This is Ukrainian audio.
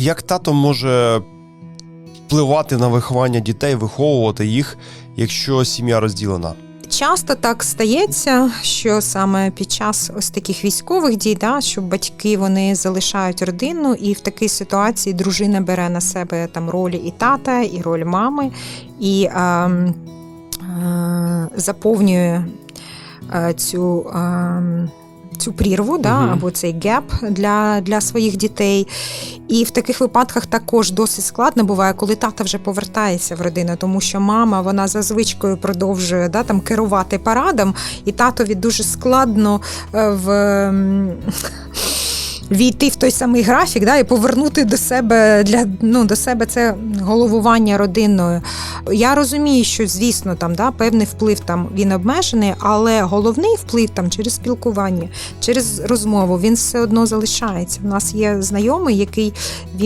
Як тато може впливати на виховання дітей, виховувати їх, якщо сім'я розділена? Часто так стається, що саме під час ось таких військових дій, да, що батьки вони залишають родину, і в такій ситуації дружина бере на себе там ролі і тата, і роль мами, і е, е, заповнює е, цю. Е, Цю прірву, да, угу. або цей геп для, для своїх дітей. І в таких випадках також досить складно буває, коли тата вже повертається в родину, тому що мама вона за звичкою продовжує да, там, керувати парадом, і татові дуже складно е, в. Війти в той самий графік, да, і повернути до себе для ну до себе це головування родиною. Я розумію, що звісно там да певний вплив там він обмежений, але головний вплив там через спілкування, через розмову він все одно залишається. У нас є знайомий, який він